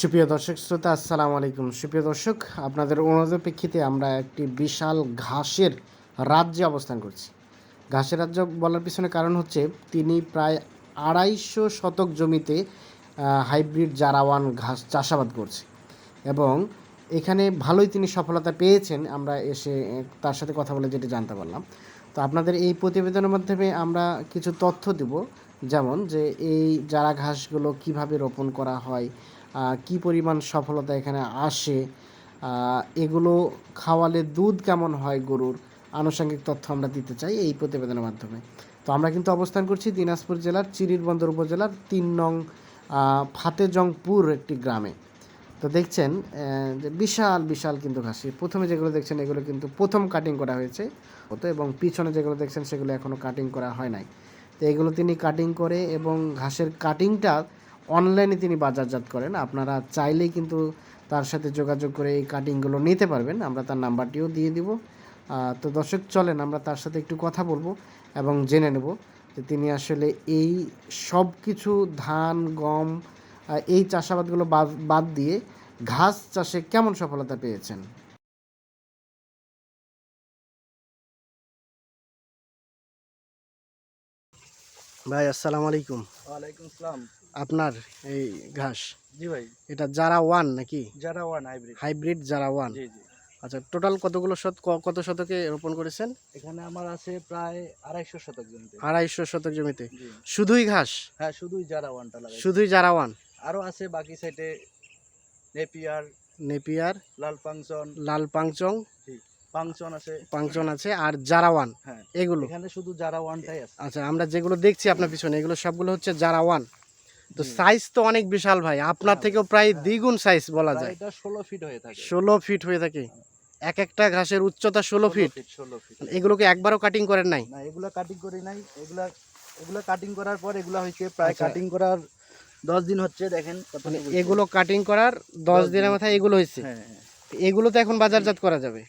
সুপ্রিয় দর্শক শ্রোতা, আসসালামু আলাইকুম। সুপ্রিয় দর্শক, আপনাদের অনুরোধের প্রেক্ষিতে আমরা একটি বিশাল ঘাসের রাজ্যে অবস্থান করছি। ঘাসের রাজ্য বলার পিছনে কারণ হচ্ছে, তিনি প্রায় আড়াইশো শতক জমিতে হাইব্রিড জারাওয়ান ঘাস চাষাবাদ করছে এবং এখানে ভালোই তিনি সফলতা পেয়েছেন। আমরা এসে তার সাথে কথা বলে যেটি জানতে পারলাম। তো আপনাদের এই প্রতিবেদনের মাধ্যমে আমরা কিছু তথ্য দেব, যেমন যে এই চারা ঘাসগুলো কীভাবে রোপণ করা হয় কি পরিমাণ সফলতা এখানে আসে? এগুলো খাওয়ালে দুধ কেমন হয় গরুর? আনুষঙ্গিক তথ্য আমরা দিতে চাই এই প্রতিবেদনের মাধ্যমে। তো আমরা কিন্তু অবস্থান করছি দিনাজপুর জেলার চিরিরবন্দর উপজেলার তিন নং ফাতেজংপুর একটি গ্রামে। তো দেখছেন যে বিশাল বিশাল কিন্তু ঘাসি। প্রথমে যেগুলো দেখছেন, এগুলো কিন্তু প্রথম কাটিং করা হয়েছে। হতো এবং পিছনে যেগুলো দেখছেন, সেগুলো এখনও কাটিং করা হয় নাই। তো এগুলো তিনি কাটিং করে এবং ঘাসের কাটিংটা অনলাইনে তিনি বাজারজাত করেন। আপনারা চাইলেই কিন্তু তার সাথে যোগাযোগ করে এই কাটিংগুলো নিতে পারবেন। আমরা তার নাম্বারটিও দিয়ে দিব। তো দর্শক চলেন আমরা তার সাথে একটু কথা বলব এবং জেনে নেব যে তিনি আসলে এই সব কিছু ধান গম এই চাষাবাদগুলো বাদ বাদ দিয়ে ঘাস চাষে কেমন সফলতা পেয়েছেন? ভাই আসসালামু আলাইকুম। ওয়ালাইকুম আসসালাম। আপনার এই ঘাস? জি ভাই। এটা জারা ওয়ান নাকি? Zara one hybrid hybrid Zara one জি জি। আচ্ছা টোটাল কতগুলো শত কত শতকে রোপণ করেছেন? এখানে আমার আছে প্রায় আড়াইশো শতক জমিতে। আড়াইশো শতক জমিতে। শুধুই ঘাস? হ্যাঁ শুধুই যারা ওয়ানটা লাগাই শুধুই জারা ওয়ান আরও আছে বাকি সাইডে নেপিয়ার নেপিয়ার লাল পাংচন। লাল পাংচং পাংচন আছে। পাংচন আছে আর জারা ওয়ান হ্যাঁ। এগুলো? এখানে শুধু যারা ওয়ানটাই আছে। আচ্ছা আমরা যেগুলো দেখছি আপনার পিছনে এগুলো সবগুলো হচ্ছে জারা ওয়ান তো সাইজ তো অনেক বিশাল ভাই। আপনার হ্যাঁ, থেকেও প্রায় হ্যাঁ। দ্বিগুণ সাইজ বলা যায়। এটা ষোলো ফিট হয়ে থাকে। ষোলো ফিট হয়ে থাকে। এক একটা ঘাসের উচ্চতা ষোলো ফিট ষোলো ফিট এগুলোকে একবারও কাটিং করেন নাই? না এগুলা কাটিং করি নাই। এগুলা এগুলা কাটিং করার পর এগুলা হয়েছে প্রায় আচ্ছা। কাটিং করার দশ দিন হচ্ছে দেখেন মানে এগুলো কাটিং করার দশ দশ দিনের মাথায় এগুলো হয়েছে। হ্যাঁ হ্যাঁ। এগুলো তো এখন বাজারজাত করা যাবে।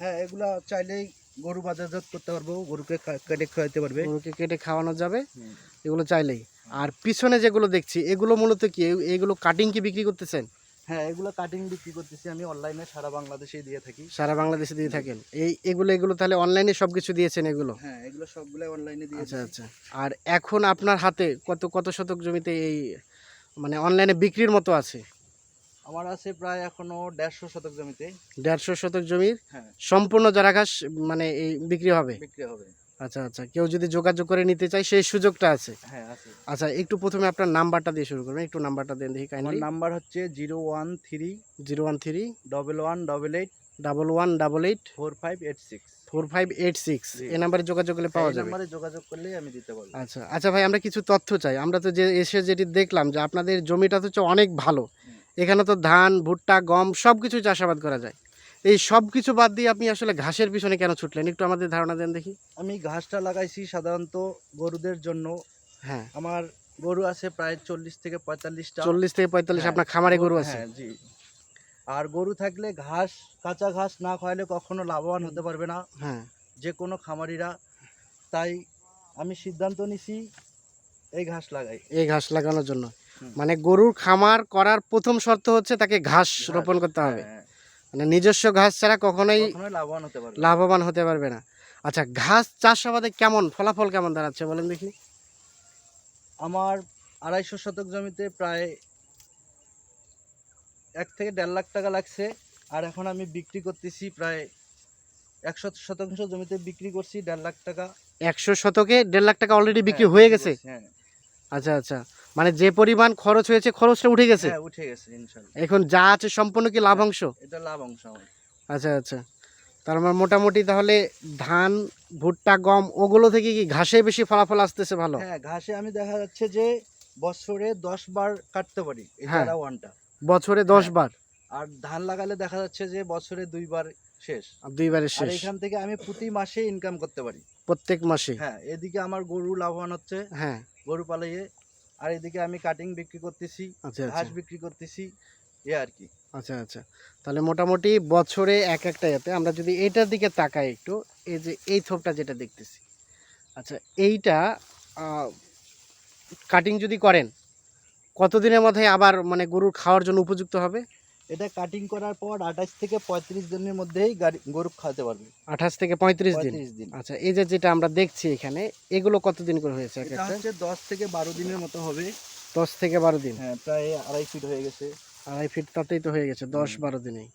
হ্যাঁ এগুলো চাইলেই গরু বাজারজাত করতে পারব গরুকে কেটে খাওয়াতে পারবে। গরুকে কেটে খাওয়ানো যাবে। এগুলো চাইলেই। আর পিছনে যেগুলো দেখছি এগুলো মূলত কি? এগুলো কাটিং কি বিক্রি করতেছেন? হ্যাঁ এগুলো কাটিং বিক্রি করতেছি আমি অনলাইনে সারা বাংলাদেশে দিয়ে থাকি। সারা বাংলাদেশে দিয়ে থাকেন? এই এগুলো এগুলো তাহলে অনলাইনে সব কিছু দিয়েছেন এগুলো? হ্যাঁ এগুলো সবগুলো অনলাইনে দিয়ে আচ্ছা আচ্ছা। আর এখন আপনার হাতে কত কত শতক জমিতে এই মানে অনলাইনে বিক্রির মতো আছে? আমার আছে প্রায় এখনও দেড়শো শতক জমিতে। দেড়শো শতক জমির হ্যাঁ। সম্পূর্ণ যারা ঘাস মানে এই বিক্রি হবে? বিক্রি হবে। আচ্ছা আচ্ছা। কেউ যদি যোগাযোগ করে নিতে চায় সেই সুযোগটা আছে। হ্যাঁ আছে। আচ্ছা একটু প্রথমে আপনার নাম্বারটা দিয়ে শুরু করবেন। একটু নাম্বারটা দেন দেখি আমার কাইন্ডলি নাম্বার হচ্ছে zero one three zero one three double one double eight double one double eight four five eight six. Four five eight six. এই নাম্বারে যোগাযোগ করলে পাওয়া যাবে। নাম্বারে যোগাযোগ করলেই আমি দিতে পারব। আচ্ছা আচ্ছা ভাই আমরা কিছু তথ্য চাই। আমরা তো যে এসে যেটি দেখলাম যে আপনাদের জমিটা তো হচ্ছে অনেক ভালো। এখানে তো ধান ভুট্টা গম সব কিছু চাষাবাদ করা যায়। এই সব কিছু বাদ দিয়ে আপনি আসলে ঘাসের পিছনে কেন ছুটলেন? একটু আমাদের ধারণা দেন দেখি। আমি ঘাসটা লাগাইছি সাধারণত গরুদের জন্য। হ্যাঁ। আমার গরু আছে প্রায় চল্লিশ থেকে পঁয়তাল্লিশটা। চল্লিশ থেকে পঁয়তাল্লিশ হ্যাঁ, আপনার খামারে গরু আছে? হ্যাঁ জি। আর গরু থাকলে ঘাস কাঁচা ঘাস না খাওয়ালে কখনো লাভবান হতে পারবে না। হ্যাঁ। যে কোনো খামারিরা। তাই আমি সিদ্ধান্ত নিছি এই ঘাস লাগাই। এই ঘাস লাগানোর জন্য। মানে গরুর খামার করার প্রথম শর্ত হচ্ছে তাকে ঘাস রোপণ করতে হবে। হ্যাঁ, মানে নিজস্ব ঘাস ছাড়া কখনোই লাভবান হতে পারবে। লাভবান হতে পারবে না। আচ্ছা ঘাস চাষাবাদে কেমন? ফলাফল কেমন দাঁড়াচ্ছে বলেন দেখি। আমার আড়াইশো শতক জমিতে প্রায় এক থেকে দেড় লাখ টাকা লাগছে আর এখন আমি বিক্রি করতেছি প্রায় একশো শতাংশ জমিতে বিক্রি করছি দেড় লাখ টাকা। একশো শতকে দেড় লাখ টাকা অলরেডি বিক্রি হ্যাঁ, হয়ে গেছে? হ্যাঁ। আচ্ছা আচ্ছা। মানে যে পরিমাণ খরচ হয়েছে খরচটা উঠে গেছে? হ্যাঁ উঠে গেছে ইনশাল্লাহ। এখন যা আছে সম্পূর্ণ কি লাভাংশ এটা লাভ অংশ আমার। আচ্ছা আচ্ছা। তার মানে মোটামুটি তাহলে ধান ভুট্টা গম ওগুলো থেকে কি ঘাসে বেশি ফলাফল আসতেছে ভালো? হ্যাঁ ঘাসে আমি দেখা যাচ্ছে যে বছরে দশ বার কাটতে পারি এই হ্যাঁ। ওয়ানটা। বছরে দশ হ্যাঁ। বার? আর ধান লাগালে দেখা যাচ্ছে যে বছরে দুইবার শেষ। আর শেষ। এখান থেকে আমি প্রতি মাসে ইনকাম করতে পারি। প্রত্যেক মাসে? হ্যাঁ এদিকে আমার গরু লাভবান হচ্ছে। হ্যাঁ। গরু পালাইয়ে আর এদিকে আমি কাটিং বিক্রি করতেছি আচ্ছা ঘাস আচ্ছা বিক্রি করতেছি এ আর কি। আচ্ছা আচ্ছা। তাহলে মোটামুটি বছরে এক একটা এতে আমরা যদি এটার দিকে তাকাই একটু এই যে এই থোপটা যেটা দেখতেছি। আচ্ছা এইটা কাটিং যদি করেন কতদিনের মধ্যে আবার মানে গরুর খাওয়ার জন্য উপযুক্ত হবে? এটা কাটিং করার পর আঠাশ থেকে পঁয়ত্রিশ দিনের মধ্যেই গরু খাওয়াতে পারবে। আঠাশ থেকে পঁয়ত্রিশ দিন? দিন। আচ্ছা এই যে যেটা আমরা দেখছি এখানে এগুলো কতদিন করে হয়েছে এটা হচ্ছে দশ থেকে বারো দিনের মতো হবে। দশ থেকে বারো দিন? হ্যাঁ প্রায় আড়াই ফিট হয়ে গেছে। আড়াই ফিট তাতেই তো হয়ে গেছে দশ বারো দিনেই।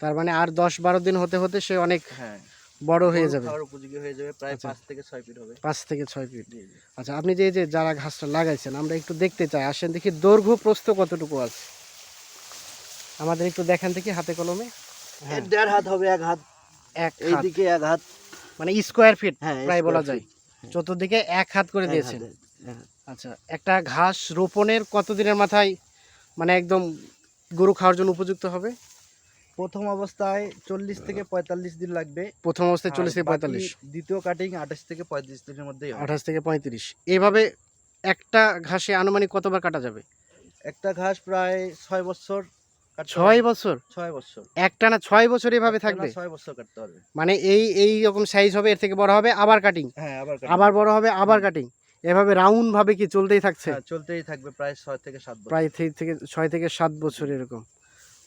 তার মানে আর দশ বারো দিন হতে হতে সে অনেক হ্যাঁ। বড় হয়ে যাবে। উপযোগী হয়ে যাবে প্রায় আচ্ছা। পাঁচ থেকে ছয় ফিট হবে। পাঁচ থেকে ছয় ফিট। আচ্ছা আপনি যে যে যারা ঘাসটা লাগাইছেন আমরা একটু দেখতে চাই। আসেন দেখি দৈর্ঘ্য প্রস্থ কতটুকু আছে? আমাদের একটু দেখান দেখি হাতে কলমে। হ্যাঁ। দেড় হাত হবে এক হাত। এক এইদিকে এক হাত। মানে স্কোয়ার ফিট হ্যাঁ প্রায় বলা যায়। চতুর্দিকে এক হাত করে দিয়েছেন। হাত। আচ্ছা একটা ঘাস রোপণের কতদিনের মাথায় মানে একদম গরু খাওয়ার জন্য উপযুক্ত হবে? প্রথম অবস্থায় চল্লিশ থেকে পঁয়তাল্লিশ দিন লাগবে। প্রথম অবস্থায় চল্লিশ থেকে পঁয়তাল্লিশ। দ্বিতীয় কাটিং আঠাশ থেকে পঁয়ত্রিশ দিনের মধ্যেই হবে। আঠাশ থেকে পঁয়ত্রিশ। এইভাবে একটা ঘাসে আনুমানিক কতবার কাটা যাবে? একটা ঘাস প্রায় ছয় বছর ছয়। বছর? ছয় বছর। একটা না ছয় বছর এভাবে থাকবে? ছয় বছর কাটতে হবে। মানে এই এই রকম সাইজ হবে এর থেকে বড় হবে আবার কাটিং হ্যাঁ আবার আবার বড় হবে আবার কাটিং এভাবে রাউন্ড ভাবে কি চলতেই থাকছে? হ্যাঁ চলতেই থাকবে প্রায় ছয় থেকে সাত প্রায় থেকে ছয় থেকে সাত বছর এরকম।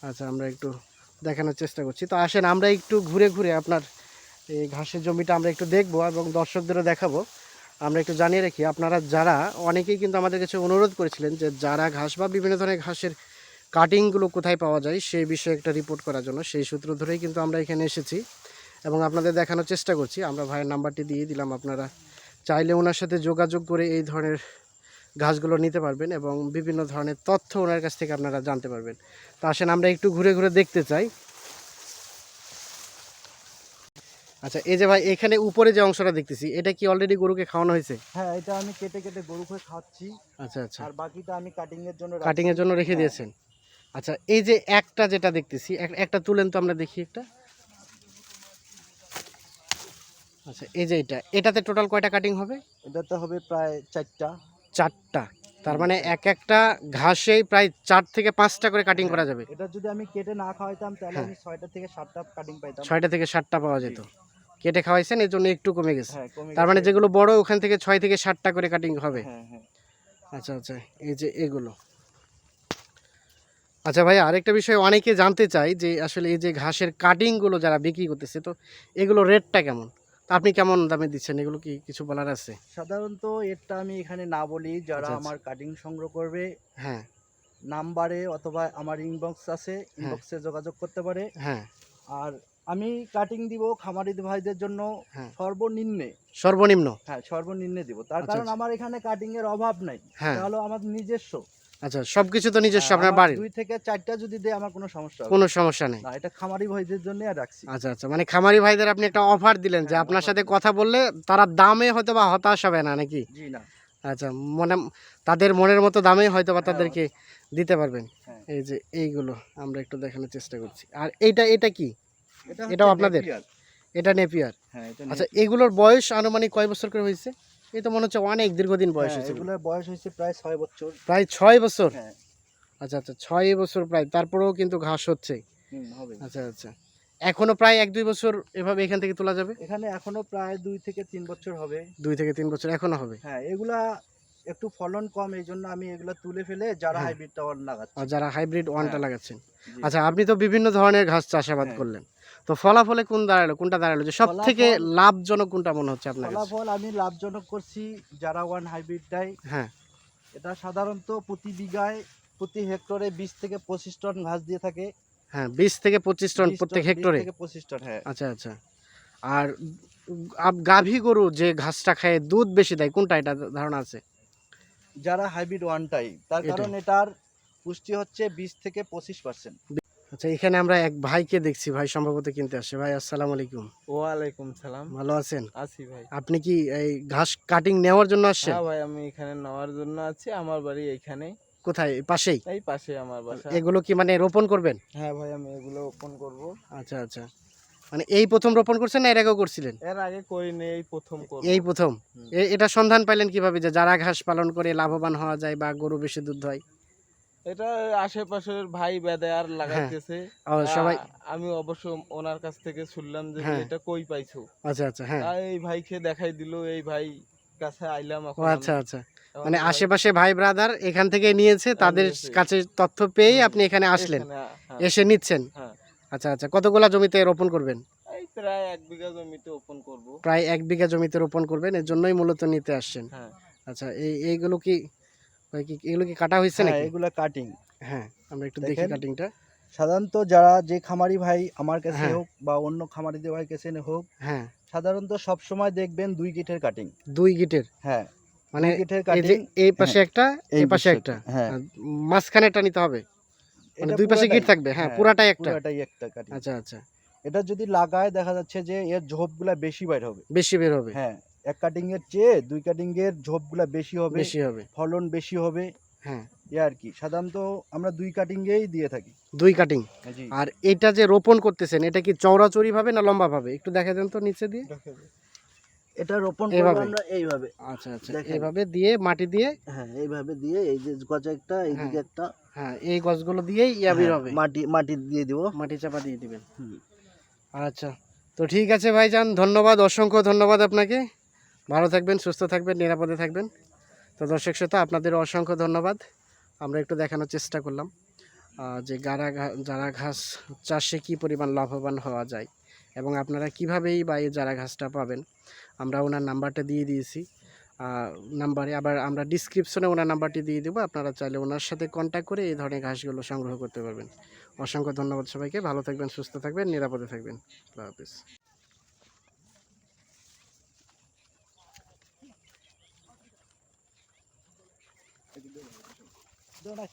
আচ্ছা আমরা একটু দেখানোর চেষ্টা করছি। তো আসেন আমরা একটু ঘুরে ঘুরে আপনার এই ঘাসের জমিটা আমরা একটু দেখব এবং দর্শকদেরও দেখাবো। আমরা একটু জানিয়ে রাখি আপনারা যারা অনেকেই কিন্তু আমাদের কাছে অনুরোধ করেছিলেন যে যারা ঘাস বা বিভিন্ন ধরনের ঘাসের কাটিংগুলো কোথায় পাওয়া যায় সেই বিষয়ে একটা রিপোর্ট করার জন্য। সেই সূত্র ধরেই কিন্তু আমরা এখানে এসেছি এবং আপনাদের দেখানোর চেষ্টা করছি। আমরা ভাইয়ের নাম্বারটি দিয়ে দিলাম আপনারা চাইলে ওনার সাথে যোগাযোগ করে এই ধরনের গাছগুলো নিতে পারবেন এবং বিভিন্ন ধরনের তথ্য ওনার কাছ থেকে আপনারা জানতে পারবেন। তো আসেন আমরা একটু ঘুরে ঘুরে দেখতে চাই। আচ্ছা এই যে ভাই এখানে উপরে যে অংশটা দেখতেছি এটা কি অলরেডি গরুকে খাওয়ানো হয়েছে? হ্যাঁ এটা আমি কেটে কেটে গরুকে খাওয়াচ্ছি। আচ্ছা আচ্ছা। আর বাকিটা আমি কাটিং এর জন্য কাটিং এর জন্য রেখে। দিয়েছেন? আচ্ছা এই যে একটা যেটা দেখতেছি এক- একটা তুলেন তো আমরা দেখি একটা। আচ্ছা এই যে এটা এটাতে টোটাল কয়টা কাটিং হবে? এটাতে হবে প্রায় চারটা। চারটা তার মানে এক একটা ঘাসেই প্রায় চার থেকে পাঁচটা করে কাটিং করা যাবে। এটা যদি আমি কেটে না খাওয়াইতাম তাহলে হ্যাঁ। আমি ছয়টা থেকে সাতটা কাটিং পাইতাম। ছয়টা থেকে সাতটা পাওয়া যেত। কেটে খাওয়াইছেন এর জন্য একটু কমে গেছে। হ্যাঁ তার মানে যেগুলো বড় ওখান থেকে ছয় থেকে সাতটা করে কাটিং হবে। হ্যাঁ হ্যাঁ। আচ্ছা আচ্ছা এই যে এগুলো। আচ্ছা ভাই আরেকটা বিষয় অনেকে জানতে চাই যে আসলে এই যে ঘাসের কাটিংগুলো যারা বিক্রি করতেছে তো এগুলো রেটটা কেমন? আপনি কেমন দামে দিচ্ছেন? এগুলো কি কিছু বলার আছে? সাধারণত এরটা আমি এখানে না বলি যারা আচ্ছা, আচ্ছা। আমার কাটিং সংগ্রহ করবে হ্যাঁ। নাম্বারে অথবা আমার ইনবক্স আছে ইনবক্সে যোগাযোগ করতে পারে। হ্যাঁ। আর আমি কাটিং দিব খামারি ভাইদের জন্য হ্যাঁ। সর্বনিম্নে। সর্বনিম্ন? হ্যাঁ সর্বনিম্নে দিব। তার আচ্ছা, কারণ। আমার এখানে কাটিং এর অভাব নাই। হ্যাঁ। তাহলে আমার নিজস্ব। আচ্ছা সবকিছু তো নিজস্ব হ্যাঁ, আপনার বাড়ির? দুই থেকে চারটা যদি দেয় আমার কোনো সমস্যা হবে কোনো সমস্যা নেই। না এটা খামারি ভাইদের জন্য রাখছি। আচ্ছা আচ্ছা মানে খামারি ভাইদের আপনি একটা অফার দিলেন যে হ্যাঁ, আপনার সাথে কথা বললে তারা দামে হয়তো বা হতাশ হবে না নাকি? জি না। আচ্ছা মনে তাদের মনের মতো দামে হয়তো বা হ্যাঁ, তাদেরকে দিতে পারবেন। এই যে এইগুলো আমরা একটু দেখানোর চেষ্টা করছি। আর এইটা এটা কি? এটা এটাও আপনাদের? এটা নেপিয়ার? হ্যাঁ এটা আচ্ছা এগুলোর বয়স আনুমানিক কয় বছর করে হয়েছে? এই তো মনে হচ্ছে অনেক দীর্ঘদিন বয়স হ্যাঁ, হয়েছে। এগুলোর বয়স হয়েছে প্রায় ছয় বছর। প্রায় ছয় বছর? হ্যাঁ। আচ্ছা আচ্ছা ছয় বছর প্রায়। তারপরেও কিন্তু ঘাস হচ্ছে। হবে। আচ্ছা আচ্ছা। এখনও প্রায় এক দুই বছর এভাবে এখান থেকে তোলা যাবে? এখানে এখনও প্রায় দুই থেকে তিন বছর হবে। দুই থেকে তিন বছর এখনও হবে? হ্যাঁ এগুলা একটু ফলন কম এই জন্য আমি এগুলা তুলে ফেলে যারা হ্যাঁ। হাইব্রিড টাওয়ার লাগাচ্ছি আর যারা হাইব্রিড ওয়ানটা হ্যাঁ। লাগাচ্ছেন। আচ্ছা আপনি তো বিভিন্ন ধরনের ঘাস চাষাবাদ হ্যাঁ। করলেন। তো ফলাফলে কোন দাঁড়াল? কোনটা দাঁড়াল? যে সব থেকে লাভজনক কোনটা মনে হচ্ছে আপনার ফলাফল আমি লাভজনক করছি যারা ওয়ান হাইব্রিডটাই হ্যাঁ। এটা সাধারণত প্রতি বিঘায় প্রতি হেক্টরে বিশ থেকে পঁচিশ টন ঘাস দিয়ে থাকে। হ্যাঁ বিশ থেকে পঁচিশ টন প্রত্যেক হেক্টরে? পঁচিশ টন হ্যাঁ। আচ্ছা আচ্ছা। আর গাভী গরু যে ঘাসটা খায় দুধ বেশি দেয় কোনটা? এটা ধারণা আছে? যারা হাইব্রিড ওয়ানটাই তার। কারণ এটার পুষ্টি হচ্ছে বিশ থেকে পঁচিশ পার্সেন্ট। আচ্ছা এখানে আমরা এক ভাইকে দেখছি। ভাই সম্ভবত কিনতে আসে ভাই আসসালামু আলাইকুম। ওয়ালাইকুম সালাম। ভালো আছেন? আছি ভাই। আপনি কি এই ঘাস কাটিং নেওয়ার জন্য আসছেন? হ্যাঁ ভাই আমি এখানে নেওয়ার জন্য আছি। আমার বাড়ি এইখানে কোথায়? পাশেই? এই পাশে আমার বাসা। এগুলো কি মানে রোপণ করবেন? হ্যাঁ ভাই আমি এগুলো ওপেন করব। আচ্ছা আচ্ছা। মানে এই প্রথম রোপণ করছেন না এর আগেও করছিলেন? এর আগে করিনি এই প্রথম এই প্রথম? এটা সন্ধান পাইলেন কীভাবে যে যারা ঘাস পালন করে লাভবান হওয়া যায় বা গরু বেশি দুধ হয়? এটা আশেপাশের ভাই বেদে আর লাগাইতেছে। সবাই আমি অবশ্য ওনার কাছ থেকে শুনলাম যে হ্যাঁ। এটা কই পাইছো? আচ্ছা আচ্ছা হ্যাঁ। এই ভাইকে দেখাই দিল এই ভাই কাছে আইলাম এখন আচ্ছা আচ্ছা। মানে আশেপাশে ভাই ব্রাদার এখান থেকে নিয়েছে তাদের কাছে তথ্য পেয়েই আপনি এখানে আসলেন। এসে নিচ্ছেন। হ্যাঁ। আচ্ছা আচ্ছা কতগুলা জমিতে রোপণ করবেন? প্রায় এক বিঘা জমিতে ওপেন করব। প্রায় এক বিঘা জমিতে রোপণ করবেন এর জন্যই মূলত নিতে আসছেন। হ্যাঁ। আচ্ছা এই এইগুলো কি এগুলো কি কাটা হয়েছে হ্যাঁ নাকি? এগুলা কাটিং হ্যাঁ আমরা একটু দেখি কাটিংটা সাধারণত যারা যে খামারি ভাই আমার কাছে হ্যাঁ। হোক বা অন্য খামারিদের ভাই কাছে হোক হ্যাঁ। সাধারণত সব সময় দেখবেন দুই গিটের কাটিং দুই গিটের? হ্যাঁ মানে গিটের এই কাটিং এই পাশে একটা এই পাশে একটা। হ্যাঁ। আর মাঝখানেটা নিতে হবে। মানে দুই পাশে গিট থাকবে। হ্যাঁ পুরাটাই একটা। পুরাটাই একটা কাটিং আচ্ছা আচ্ছা। এটা যদি লাগায় দেখা যাচ্ছে যে এর ঝোপগুলা বেশি বাইর হবে। বেশি বের হবে। হ্যাঁ এক কাটিং এর চেয়ে দুই কাটিং এর ঝোপগুলা বেশি হবে বেশি হবে। ফলন বেশি হবে। হ্যাঁ। এ আর কি। সাধারণত আমরা দুই কাটিং এই দিয়ে থাকি। দুই কাটিং আর এটা যে রোপণ করতেছেন এটা কি চওড়াচড়ি ভাবে না লম্বা ভাবে একটু দেখা দেন তো নিচে দিয়ে। এটা রোপণ? করব আমরা এইভাবে। আচ্ছা আচ্ছা। এভাবে দিয়ে মাটি দিয়ে? হ্যাঁ এইভাবে দিয়ে এই যে গজা একটা এইদিকে একটা। হ্যাঁ এই গছগুলো দিয়েই ইয়া হ্যাঁ, হবে। মাটি মাটি দিয়ে দিব। মাটি চাপা দিয়ে দিবেন। আচ্ছা। তো ঠিক আছে ভাইজান ধন্যবাদ অসংখ্য ধন্যবাদ আপনাকে। ভালো থাকবেন, সুস্থ থাকবেন, নিরাপদে থাকবেন। তো দর্শক শ্রোতা, আপনাদের অসংখ্য ধন্যবাদ। আমরা একটু দেখানোর চেষ্টা করলাম যে গাড়া জারা ঘাস চাষে কী পরিমাণ লাভবান হওয়া যায় এবং আপনারা কীভাবেই বা এই যারা ঘাসটা পাবেন। আমরা ওনার নাম্বারটা দিয়ে দিয়েছি। নাম্বারে আবার আমরা ডিসক্রিপশনে ওনার নাম্বারটি দিয়ে দেবো। আপনারা চাইলে ওনার সাথে কন্ট্যাক্ট করে এই ধরনের ঘাসগুলো সংগ্রহ করতে পারবেন। অসংখ্য ধন্যবাদ সবাইকে। ভালো থাকবেন, সুস্থ থাকবেন, নিরাপদে থাকবেন। আল্লাহ হাফিজ। দাঁড়া।